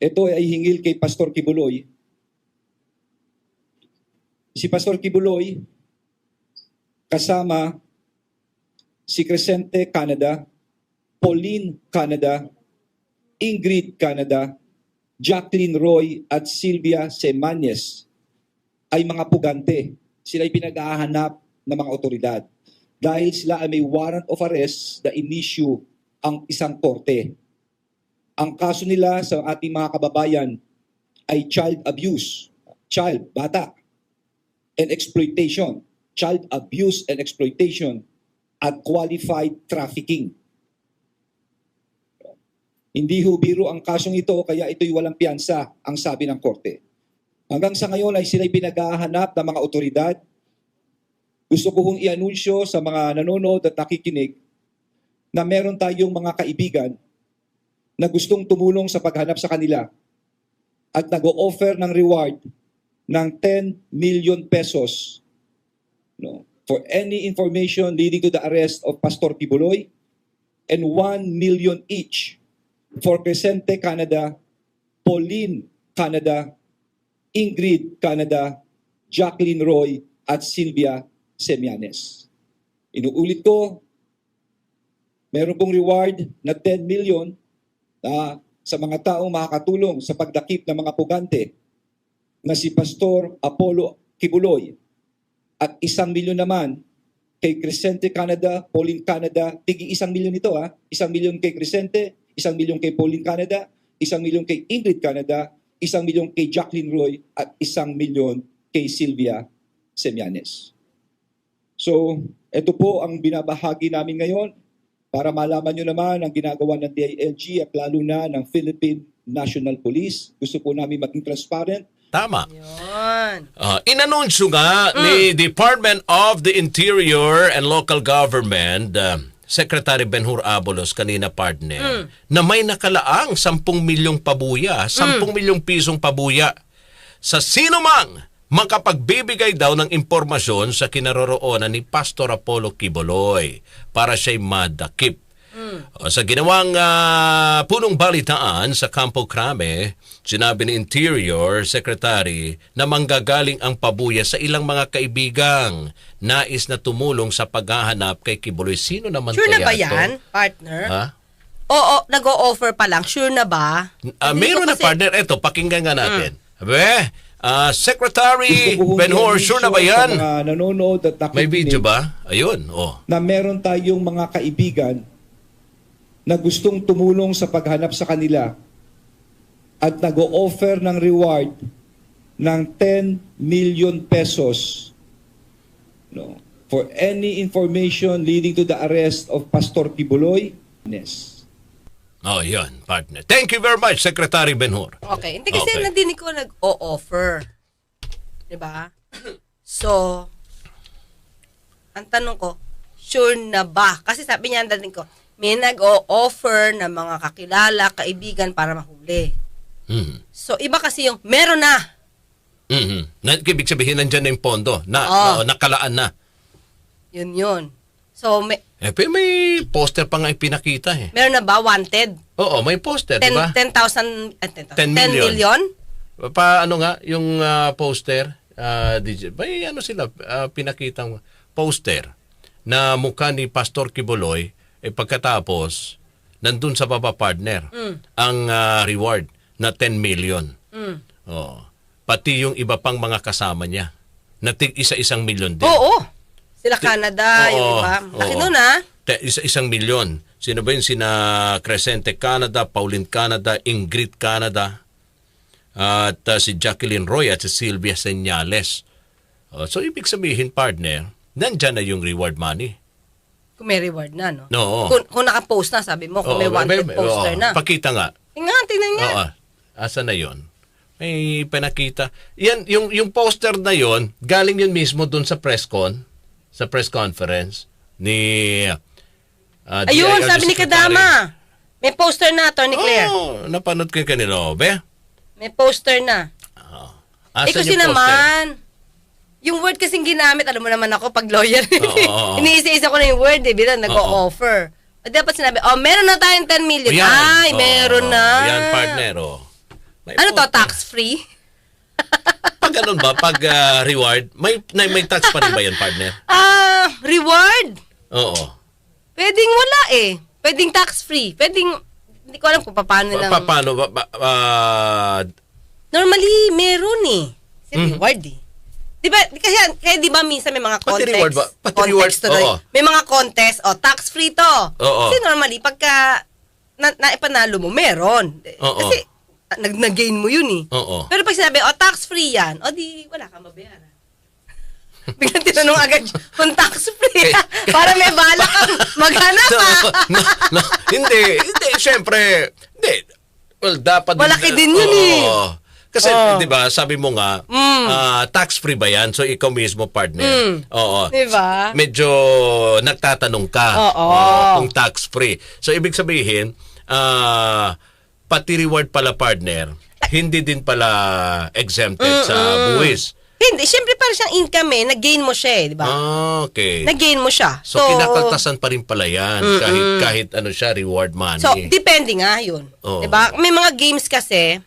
Ito ay hingil kay Pastor Kibuloy. Si Pastor Kibuloy, kasama si Crescente Canada, Pauline Canada, Ingrid Canada, Jacqueline Roy at Sylvia Semanes ay mga pugante. Sila ay pinag-ahanap ng mga otoridad dahil sila ay may warrant of arrest na inissue ang isang korte. Ang kaso nila sa ating mga kababayan ay child abuse, child, bata, and exploitation, child abuse and exploitation at qualified trafficking. Hindi ho biro ang kasong ito kaya ito'y walang piyansa ang sabi ng korte. Hanggang sa ngayon ay sila'y pinaghahanap ng mga otoridad. Gusto ko hong i-anunsyo sa mga nanonood at nakikinig na meron tayong mga kaibigan na gustong tumulong sa paghanap sa kanila at nag-o-offer ng reward ng 10 million pesos no, for any information leading to the arrest of Pastor Kibuloy and 1 million each for Crescente Canada, Pauline Canada, Ingrid Canada, Jacqueline Roy at Sylvia Semianes. Inuulit ko, meron pong reward na 10 million na sa mga taong makakatulong sa pagdakip ng mga pugante na si Pastor Apollo Kibuloy at isang milyon naman kay Crescente Canada, Pauline Canada, tigi isang milyon ito ha, isang milyon kay Crescente, isang milyon kay Pauline Canada, isang milyon kay Ingrid Canada, isang milyon kay Jacqueline Roy at isang milyon kay Sylvia Semianes. So, ito po ang binabahagi namin ngayon para malaman nyo naman ang ginagawa ng DILG at lalo na ng Philippine National Police. Gusto po namin maging transparent. Tama. Yun. Uh, inanunsyo nga ni Department of the Interior and Local Government, uh, Secretary Benhur Abolos, kanina partner, na may nakalaang 10 milyong pabuya, 10 milyong pisong pabuya sa sino mang makapagbibigay daw ng impormasyon sa kinaroroonan ni Pastor Apollo Kiboloy para siya'y madakip. O, Sa ginawang ah, punong balitaan sa Campo Crame, sinabi ni Interior Secretary na manggagaling ang pabuya sa ilang mga kaibigang nais na tumulong sa paghahanap kay Kibuloy. Sino naman Sure na kaya ba to? yan, partner? Ha? Oo, nag-o-offer pa lang. Sure na ba? Hindi meron na kasi- partner. Eto, pakinggan nga natin. Abe, ah, Secretary i-anunsyo sure na ba yan? mga nanonood at nakikinig May video ba? Ayun, oh. na meron tayong mga kaibigan na gustong tumulong sa paghanap sa kanila at nag-o-offer ng reward ng 10 million pesos no, for any information leading to the arrest of Pastor Kibuloy. Yes. Oh, yun, partner. Thank you very much, Secretary Benhur. Okay. Hindi kasi Okay. nadinig ko nag-o-offer. 'Di ba? So, ang tanong ko, sure na ba? Kasi sabi niya, ang dating ko, may nag-o-offer ng mga kakilala, kaibigan para mahuli. Mhm. So, iba kasi yung meron na. Mhm. Na, ibig sabihin, nandyan na yung pondo. Na, Oo. na- nakalaan na. Yun yun. So, may, Eh, may poster pa nga ipinakita eh. meron na ba wanted? Oo, may poster, di 10 ba? 10,000, eh, 10,000, 10 10 million. million? Pa, ano nga, yung ah, poster, ah, DJ, may ano sila, ah, pinakitang poster na mukha ni Pastor Kiboloy, eh pagkatapos, nandun sa baba partner, ang ah, reward na 10 million. Mm. Oo. Pati yung iba pang mga kasama niya, na tig isa-isang milyon din. Oo. Sila Canada, yung Oo, iba. Laki oo. nun ah. Te- isa isang milyon. Sino ba yun? Sina Crescente Canada, Pauline Canada, Ingrid Canada, at uh, si Jacqueline Roy at si Sylvia Senyales. Oh, so, ibig sabihin, partner, nandyan na yung reward money. Kung may reward na, no? No. Kung, kung naka-post na, sabi mo, kung may Oo, wanted may- poster oo. na. Pakita nga. Tingnan, tingnan niya. Oo. Asa na yon? May pinakita. Yan, yung, yung poster na yon galing yun mismo dun sa press con, sa press conference ni uh, Ayun, sabi ni. Kadama. May poster na, Tony Claire. Oo, napanood ko yung kanila. oh, Be? May poster na. Oo. eh Asan kasi yung poster? naman, yung word kasing ginamit, alam mo naman ako, pag lawyer, Oo, oo. iniisa-isa ko na yung word, eh, bilang nag-o-offer. At dapat sinabi, oh, meron na tayong 10 million. Yan. Ay, Oo, meron na. Yan, partner. Oh. May Ano to, photo. tax-free? Pag ganun ba, pag ah, reward, may, may, may tax pa rin ba yan, partner? Ah, reward. Oo. Pwedeng wala eh. Pwedeng tax-free. Pwedeng, hindi ko alam kung paano Pa, lang. pa- paano ba? ba- ah, Normally, meron eh. Kasi Mhm. reward eh. Di ba, kasi, kaya di ba minsan may mga Pati context. reward ba? Pati reward, to oo. May mga contest, o tax-free to. Oo. Kasi normally, pagka na, naipanalo mo, meron. Oo. Kasi, nag, nag-gain mo yun eh. oo. Pero pag sinabi, o tax-free yan, o di, wala kang mabayaran. Biglang tinanong agad kung tax-free, Eh, para may bala kang maghanap no, ah. no, no, hindi, hindi, syempre, hindi. Well, dapat... Malaki din yun eh. Oo. Kasi, Oo. di ba, sabi mo nga, Mm. ah, tax-free ba yan? So, ikaw mismo, partner. Oo. Di ba? Medyo nagtatanong ka Oo. kung tax-free. So, ibig sabihin, ah, pati reward pala, partner, hindi din pala exempted sa buwis. Hindi, syempre para siyang income eh, nag-gain mo siya eh, di ba? Ah, okay. Nag-gain mo siya. So, kinakaltasan pa rin pala yan kahit kahit ano siya reward money. So, depende nga yun. Oo. 'Di ba? May mga games kasi,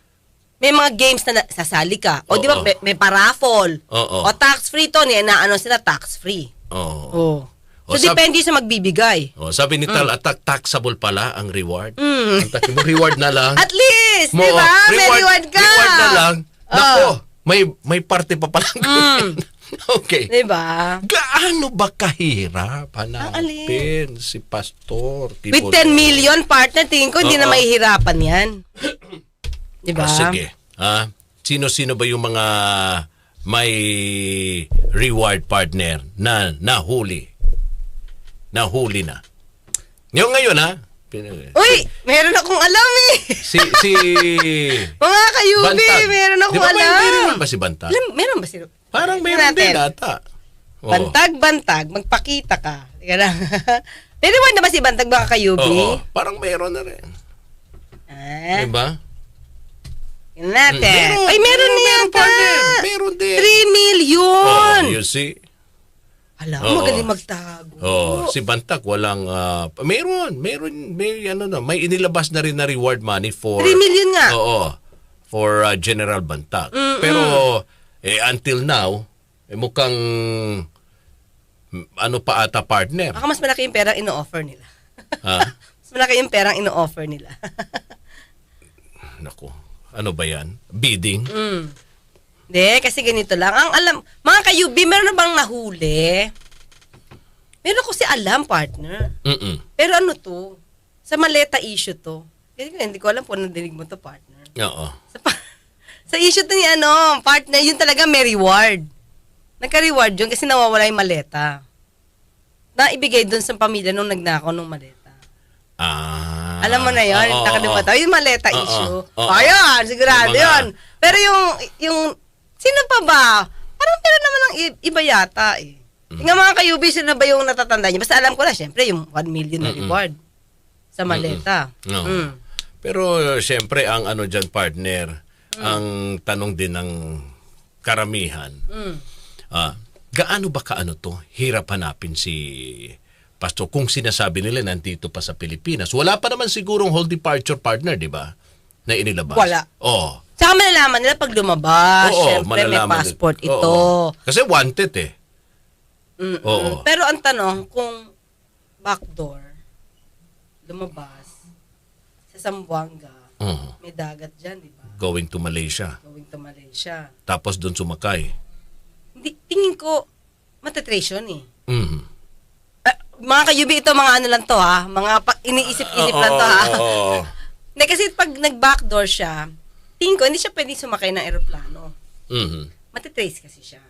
may mga games na sasali ka. O di ba Oo. may, may paraffol. Oo. O tax-free to, ni ano sila tax-free. Oo. Oh. O, So, sab- depende sa magbibigay. Oh, sabi ni Mm. Tal, attack taxable pala ang reward. Ang tax mo reward na lang. At least, Mo, di ba? oh, May reward ka. Reward na lang. Oh. Nako, may may parte pa pala. Mm. okay. Di ba? Gaano ba kahirap hanapin si Pastor? With Tipo- 10 million partner, tingin ko hindi na Oo. mahihirapan yan. Di ba? Ah, sige. Ah, sino-sino ba yung mga may reward partner na nahuli? Nahuli na. Yung ngayon ha. Uy, meron akong alam eh. Si si Mga kayubi, Bantag. meron akong Di ba may alam. reward ba si Bantag? Alam, meron ba si... Parang Tingnan meron din natin. ata. Oo. Bantag, bantag, magpakita ka. Teka lang. May reward na ba si Bantag baka kayubi? Oo, parang meron na rin. Ah, Diba? tingnan natin. Meron, Ay, meron na yan partner. Meron din. 3 million. Oh, you see? Alam, Oo. magaling magtago. Oh, si Bantag walang ah, meron, meron may ano na, may inilabas na rin na reward money for 3 million nga. Oo. For ah, General Bantag. Pero eh until now, eh, mukhang mm, ano pa ata partner. Baka mas malaki yung perang ino-offer nila. ha? mas malaki yung perang ino-offer nila. Nako. Ano ba 'yan? Bidding? mm. Hindi, kasi ganito lang. Ang alam, mga kayubi, meron na bang nahuli? Meron ko si alam, partner. Mm. Pero ano to? Sa maleta issue to. Kasi hindi ko alam kung nadinig mo to, partner. Oo. Sa, pa- sa issue to ni ano, partner, yun talaga may reward. Nagka-reward yun kasi nawawala yung maleta. Na ibigay dun sa pamilya nung nagnakaw ng maleta. Ah. Alam mo na yun, Oo, nakalimutan. Yung maleta Oo, issue. oo. Ayun, sigurado yun. Pero yung, yung, sino pa ba? Parang pero naman ng iba yata eh. Mm. Yung mga kayubi, sino ba yung natatanda niya? Basta alam ko na, syempre, yung 1 million na reward sa maleta. Oo. Mm. Pero siyempre ang ano diyan partner, Mm. ang tanong din ng karamihan. Mm. Ah, gaano ba kaano to? Hirap hanapin si Pastor kung sinasabi nila nandito pa sa Pilipinas. Wala pa naman sigurong whole departure partner, di ba? Na inilabas. Wala. Oo. Saka malalaman nila pag lumabas. Oo, syempre, may malalaman din. passport Oo. ito. Kasi wanted eh. Mm-mm. Oo. Pero ang tanong, kung backdoor, lumabas, sa Zamboanga, Oo. may dagat dyan, di ba? Going to Malaysia. Going to Malaysia. Tapos doon sumakay. Hindi, tingin ko, matatrace yun eh. Mhm. Ah, mga kayubi, ito mga ano lang to ha. Mga pa- iniisip-isip lang to ha. Oo. Hindi, kasi pag nag-backdoor siya, tingin ko, hindi siya pwedeng sumakay ng aeroplano. Mhm. Matitrace kasi siya.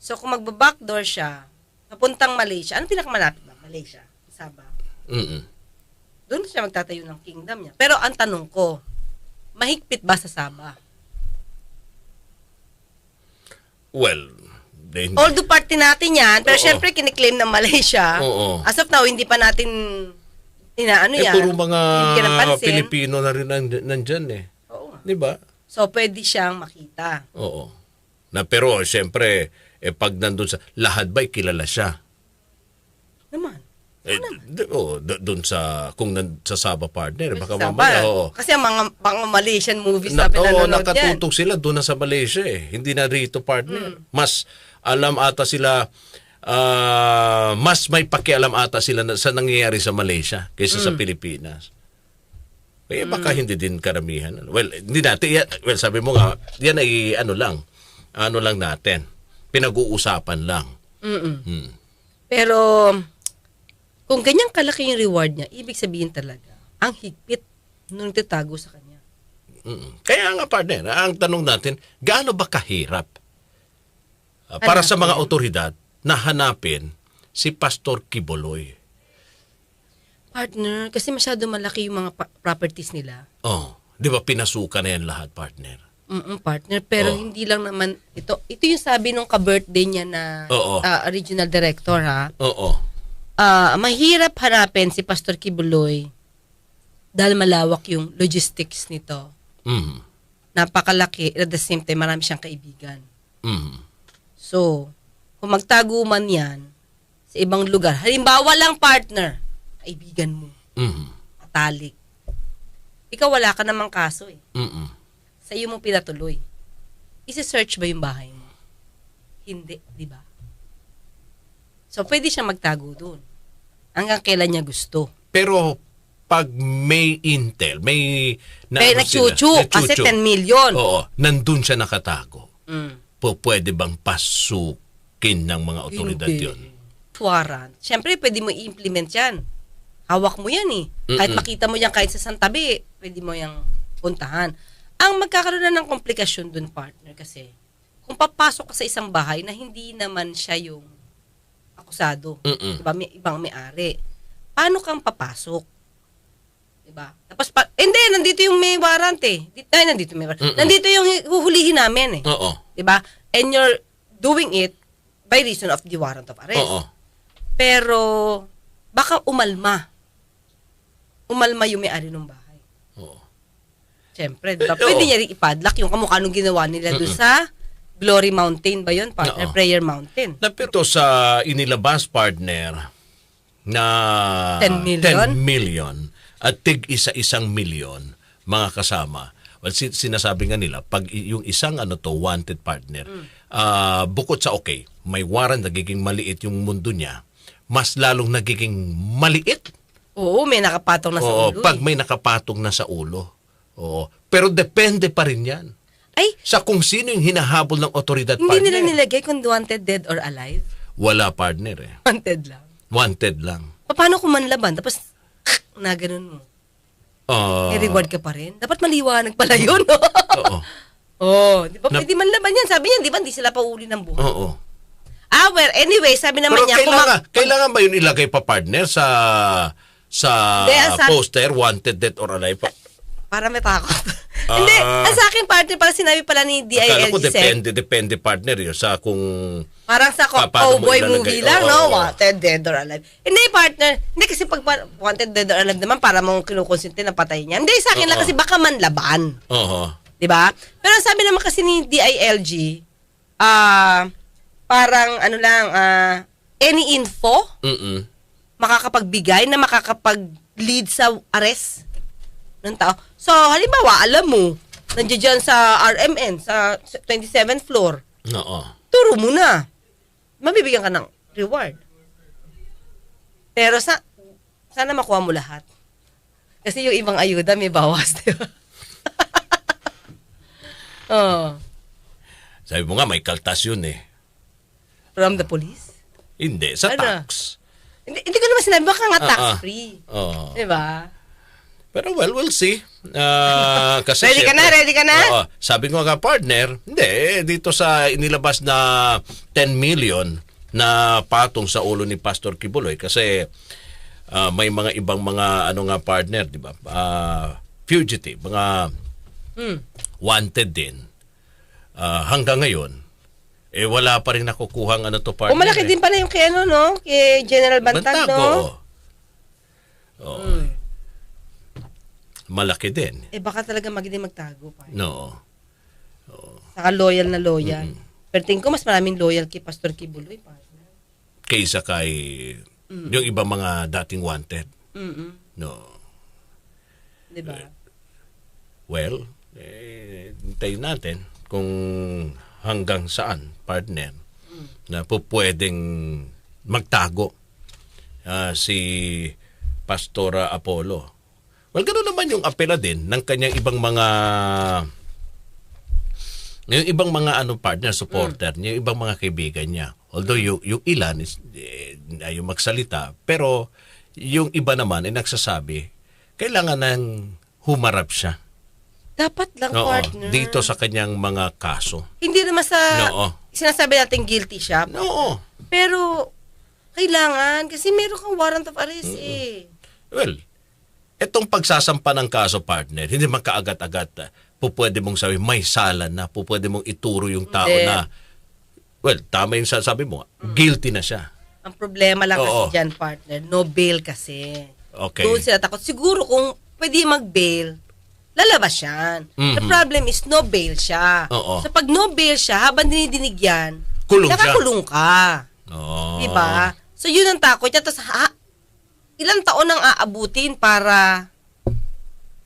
So, kung magba-backdoor siya, papuntang Malaysia, ano pinakamalapit ba? Malaysia, Sabah. Mhm. Doon siya magtatayo ng kingdom niya. Pero ang tanong ko, mahigpit ba sa Sabah? Well, they, Although party natin yan, pero Oo. syempre kiniklaim ng Malaysia. Oo. As of now, hindi pa natin inaano eh, yan. puro mga. Pilipino na rin nand- nandyan eh. Oo. Di ba? So, pwede siyang makita. Oo. Na pero siyempre eh pag nandun sa lahat ba'y kilala siya? Naman. Eh, d- oh, d- doon sa kung nan, sa Saba partner, baka mamaya, oo. Kasi ang mga, mga Malaysian movies Na, na, oo, pinanonood yan. nakatutok sila doon na sa Malaysia eh. Hindi na rito partner. Hmm. Mas alam ata sila ah, mas may pakialam ata sila na, sa nangyayari sa Malaysia kaysa Hmm. sa Pilipinas. Eh baka hindi din karamihan. Well, hindi natin yan- well sabi mo nga, yan ay ano lang. Ano lang natin. Pinag-uusapan lang. Mm-mm. Hmm. Pero, kung ganyang kalaki yung reward niya, ibig sabihin talaga, ang higpit nung tatago sa kanya. Mm. Kaya nga partner, ang tanong natin, gaano ba kahirap ah, para sa mga otoridad na hanapin si Pastor Kiboloy? Partner, kasi masyado malaki yung mga pa- properties nila. Oh, di ba pinasukan na yan lahat, partner? Mm partner, pero Oh. hindi lang naman ito. Ito yung sabi nung ka-birthday niya na Oo. ah, original director ha. Oo. Ah, mahirap harapin si Pastor Kibuloy dahil malawak yung logistics nito. Mm. Napakalaki, at the same time marami siyang kaibigan. Mm. So, kung magtago man yan sa ibang lugar, halimbawa lang partner, kaibigan mo, Mm. atalik. Ikaw wala ka namang kaso eh. Mm. Sa iyo mo pinatuloy. Isi-search ba yung bahay mo? Hindi, di ba? So, pwede siya magtago doon. Hanggang kailan niya gusto. Pero pag may intel, may na, sila, nagchuchu, kasi nagchuchu. 10 million. Oo, nandun siya nakatago. Mm. Po, pwede bang pasukin ng mga otoridad Hindi. yun? Warrant. Siyempre, pwede mo i-implement yan. Hawak mo yan eh. Kahit Mm-mm. makita mo yan kahit sa santabi, pwede mo yung puntahan. Ang magkakaroon na ng komplikasyon dun, partner, kasi kung papasok ka sa isang bahay na hindi naman siya yung akusado, Mm-mm. diba, may ibang may-ari, paano kang papasok? Diba? Tapos, pa, hindi, nandito yung may warrant eh. Di- Ay, nandito may warrant. Mm-mm. Nandito yung huhulihin namin eh. Oo. 'di ba? And you're doing it by reason of the warrant of arrest. Oo. Pero baka umalma. Umalma yung may-ari ng bahay. Oo. Siyempre, 'di ba? Eh, Pwede oo. niya rin ipadlock yung kamukha nung ginawa nila doon sa Glory Mountain ba 'yon? Partner Oo. Prayer Mountain. Na pero sa inilabas partner na 10 million? 10 million at tig isa-isang milyon mga kasama. Well, sin- sinasabi nga nila, pag i- yung isang ano to, wanted partner, Ah, bukod sa okay, may warrant, nagiging maliit yung mundo niya, mas lalong nagiging maliit Oo, may nakapatong na sa Oo, ulo. pag eh. may nakapatong na sa ulo. Oo. Pero depende pa rin yan. Ay, Sa kung sino yung hinahabol ng otoridad hindi partner. nila nilagay kung wanted dead or alive. Wala partner eh. Wanted lang. Wanted lang. Paano kung manlaban? Tapos, na ganun mo. Ah, May reward ka pa rin. Dapat maliwanag pala yun. no? Oo. Oh, di ba Na- pwede man laban yan? Sabi niya, di ba hindi sila pauli ng buhay? Oo. Ah, well, anyway, sabi naman Pero niya, kailangan, mag- kailangan ba yun ilagay pa partner sa sa Hindi, ang sa- poster, wanted, dead or alive? Pa- para may takot. Ah. hindi, ang sa akin partner, para sinabi pala ni Akala ko depende, depende partner yun sa kung... parang sa co- Pa- paano mo cowboy ilalagay? movie lang, Oo, no? oo. Wanted, dead or alive. Hindi, partner. Hindi kasi pag pa- wanted, dead or alive naman, para mong kinukonsente na patay niya. Hindi, sa akin lang Oo. kasi baka manlaban. Oo. Di ba? Pero sabi naman kasi ni DILG, ah, parang ano lang, ah, any info, Mm-mm. makakapagbigay na makakapag-lead sa arrest ng tao. So, halimbawa, alam mo, nandiyan dyan sa RMN, sa 27th floor, Oo. turo mo na. Mabibigyan ka ng reward. Pero sa, sana makuha mo lahat. Kasi yung ibang ayuda may bawas, di ba? Oh, Sabi mo nga, may kaltas yun eh. from the police. Hindi, sa Ano? tax. Hindi, hindi ko naman sinabi, baka nga Ah, ah. tax-free. Oo. Di ba? Pero well, we'll see. Ah, kasi Ready ka na? syempre- Ready ka na? Oo. sabi ko nga partner, hindi, dito sa inilabas na 10 million na patong sa ulo ni Pastor Kibuloy kasi ah, may mga ibang mga ano nga partner, di ba? Ah, fugitive, mga Hmm. Wanted din. Ah, hanggang ngayon, eh wala pa rin nakukuhang ano to partner. O malaki eh. din pala yung kay ano, no? Kay General Bantag, no? oo. Oo. Malaki din. Eh baka talaga magiging magtago pa. No. Saka loyal na loyal. Pero tingin ko mas maraming loyal kay Pastor Kibuloy. partner. kaysa kay Yung ibang mga dating wanted. Mm-mm. No. Di ba? Well, eh, hintayin natin kung hanggang saan, partner, na po pwedeng magtago ah, si Pastora Apollo. Well, gano'n naman yung apela din ng kanyang ibang mga yung ibang mga ano partner, supporter niya, yung ibang mga kaibigan niya. Although yung, yung ilan is eh, ayaw magsalita, pero yung iba naman ay nagsasabi, kailangan nang humarap siya. Dapat lang, Oo, partner. dito sa kanyang mga kaso. Hindi naman sa... Oo. Sinasabi natin guilty siya. Oo. Pero, kailangan. Kasi meron kang warrant of arrest eh. Well, etong pagsasampa ng kaso partner, hindi man kaagat-agat ah, po pwede mong sabi may sala na, po pwede mong ituro yung tao Hindi. na well, tama yung sasabi mo, guilty na siya. Ang problema lang Oo. kasi dyan, partner, no bail kasi. Okay. Doon sila takot. Siguro kung pwede mag-bail, lalabas yan. The Mhm. problem is no bail siya. Oo. So pag no bail siya, habang dinidinig yan, Kulong siya. nakakulong ka. Oh. Diba? So yun ang takot niya. Tapos ha, ilang taon nang aabutin para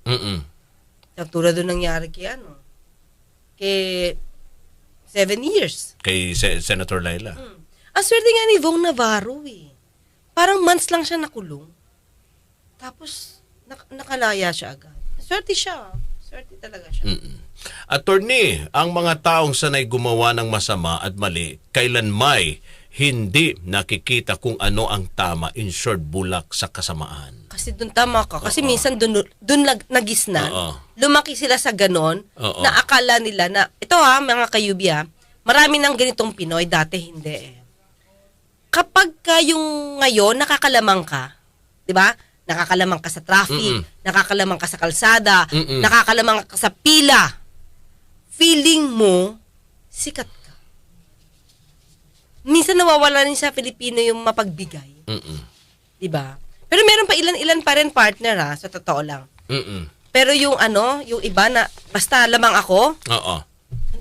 Mm-mm. tulad doon nangyari kay ano, kay seven years. Kay Se- Senator Laila. Ang swerte nga ni Vong Navarro eh. Parang months lang siya nakulong. Tapos, nak- nakalaya siya agad. Swerte siya. Swerte talaga siya. Mm-mm. Attorney, ang mga taong sanay gumawa ng masama at mali, kailan may hindi nakikita kung ano ang tama, in short, bulak sa kasamaan. Kasi doon tama ka. Kasi minsan doon doon nag, nagisnan. Oo. Lumaki sila sa ganon Oo. na akala nila na, ito ha, mga kayubi ha, marami ng ganitong Pinoy, dati hindi eh. Kapag ka yung ngayon, nakakalamang ka, di ba? Nakakalamang ka sa traffic, Mm-mm. nakakalamang ka sa kalsada, Mm-mm. nakakalamang ka sa pila. Feeling mo, sikat ka. Minsan nawawala rin sa Filipino yung mapagbigay. Mm-mm. Di ba? Pero meron pa ilan-ilan pa rin partner ha, sa totoo lang. Mm-mm. Pero yung ano, yung iba na, basta lamang ako, Oo.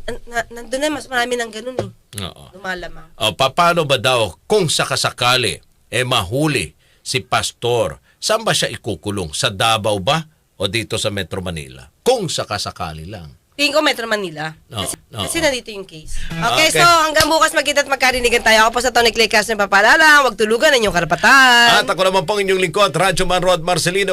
n- na, nandun na, mas marami ng ganun eh. Oo. Lumalamang. O, paano ba daw kung sakasakali eh mahuli si pastor, saan ba siya ikukulong? Sa Davao ba o dito sa Metro Manila? Kung sakasakali lang. Tingin ko Metro Manila. Oo, Kasi, oo. kasi nandito yung case. Okay, Okay. so hanggang bukas magkita at magkarinigan tayo. Ako po sa Tony Claycast ng papalala. Huwag tulugan ang inyong karapatan. At ako naman pong inyong lingkod, Radyo Man Rod Marcelino